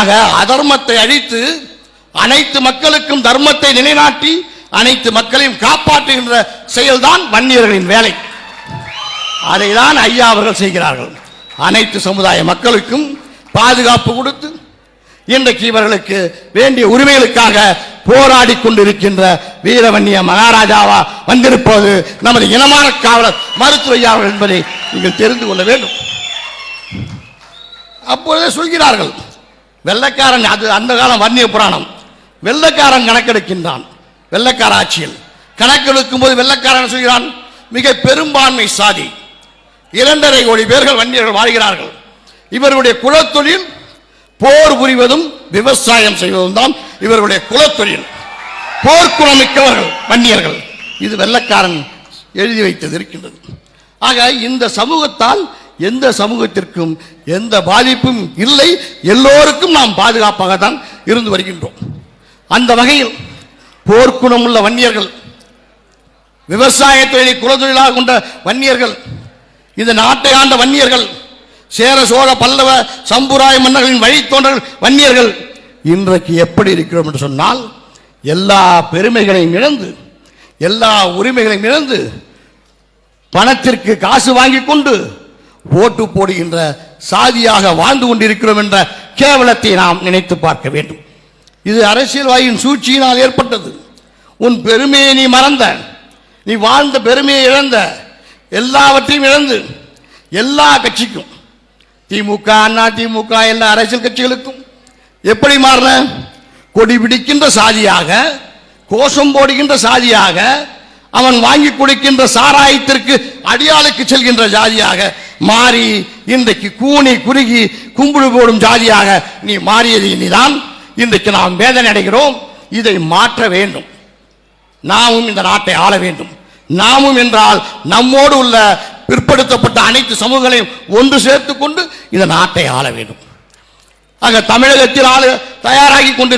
ஆக அதர்மத்தை அழித்து அனைத்து மக்களுக்கும் தர்மத்தை நிலைநாட்டி அனைத்து மக்களையும் காப்பாற்றுகின்ற செயல்தான் வன்னியர்களின் வேலை. அதைதான் ஐயா அவர்கள் செய்கிறார்கள். அனைத்து சமுதாய மக்களுக்கும் பாதுகாப்பு கொடுத்து இன்றைக்கு இவர்களுக்கு வேண்டிய உரிமைகளுக்காக போராடி கொண்டிருக்கின்ற வீரவன்னிய மகாராஜாவா வந்திருப்பது நமது இனமான காவலர் மருத்துவ ஐயா என்பதை நீங்கள் தெரிந்து கொள்ள வேண்டும். அப்பொழுதே சொல்கிறார்கள் வெள்ளக்காரன் அது அந்த காலம் வன்னிய புராணம். வெள்ளைக்காரன் கணக்கெடுக்கின்றான். வெள்ளக்கார ஆட்சியில் கணக்கெடுக்கும் போது வெள்ளக்காரன் சொல்கிறான்? மிக பெரும்பான்மை சாதி. இரண்டரை கோடி பேர்கள் வன்னியர்கள் வாழ்கிறார்கள். இவர்களுடைய குலத்தொழில் போர் புரிவதும் விவசாயம் செய்வதும் தான் இவர்களுடைய குலத்தொழில். போர்க்குணமிக்கவர்கள் வன்னியர்கள். இது வெள்ளைக்காரன் எழுதி வைத்தது இருக்கின்றது. ஆக இந்த சமூகத்தால் எந்த சமூகத்திற்கும் எந்த பாதிப்பும் இல்லை. எல்லோருக்கும் நாம் பாதுகாப்பாக தான் இருந்து வருகின்றோம். அந்த வகையில் போர்க்குணமுள்ள வன்னியர்கள் விவசாய தொழிலை குலத்தொழிலாக கொண்ட வன்னியர்கள் இந்த நாட்டை ஆண்ட வன்னியர்கள் சேர சோழ பல்லவ சம்புராய மன்னர்களின் வழித்தோன்றல் வன்னியர்கள் இன்றைக்கு எப்படி இருக்கிறோம் என்று சொன்னால் எல்லா பெருமைகளையும் இழந்து எல்லா உரிமைகளையும் இழந்து பணத்திற்கு காசு வாங்கி கொண்டு ஓட்டு போடுகின்ற சாதியாக வாழ்ந்து கொண்டிருக்கிறோம் என்ற கேவலத்தை நாம் நினைத்து பார்க்க வேண்டும். இது அரசியல்வாயின் சூழ்ச்சியினால் ஏற்பட்டது. உன் பெருமையை நீ மறந்த நீ வாழ்ந்த பெருமையை இழந்த எல்லாவற்றையும் இழந்து எல்லா கட்சிக்கும் திமுக அண்ணா திமுக எல்லா அரசியல் கட்சிகளுக்கும் எப்படி மாறின? கொடி பிடிக்கின்ற சாதியாக கோஷம் போடுகின்ற சாதியாக அவன் வாங்கி கொடுக்கின்ற சாராயத்திற்கு அடியாளுக்கு செல்கின்ற ஜாதியாக மாறி இன்றைக்கு கூனி குறுகி கும்பிடு போடும் ஜாதியாக நீ மாறியது இனிதான். இன்றைக்கு நாம் வேதனை அடைகிறோம். இதை மாற்ற வேண்டும். நாமும் இந்த நாட்டை ஆள வேண்டும். நாமும் என்றால் நம்மோடு உள்ள பிற்படுத்தப்பட்ட அனைத்து சமூகங்களையும் ஒன்று சேர்த்து கொண்டு இந்த நாட்டை ஆள வேண்டும். ஆக தமிழகத்தில் ஆளு தயாராகி கொண்டிருக்க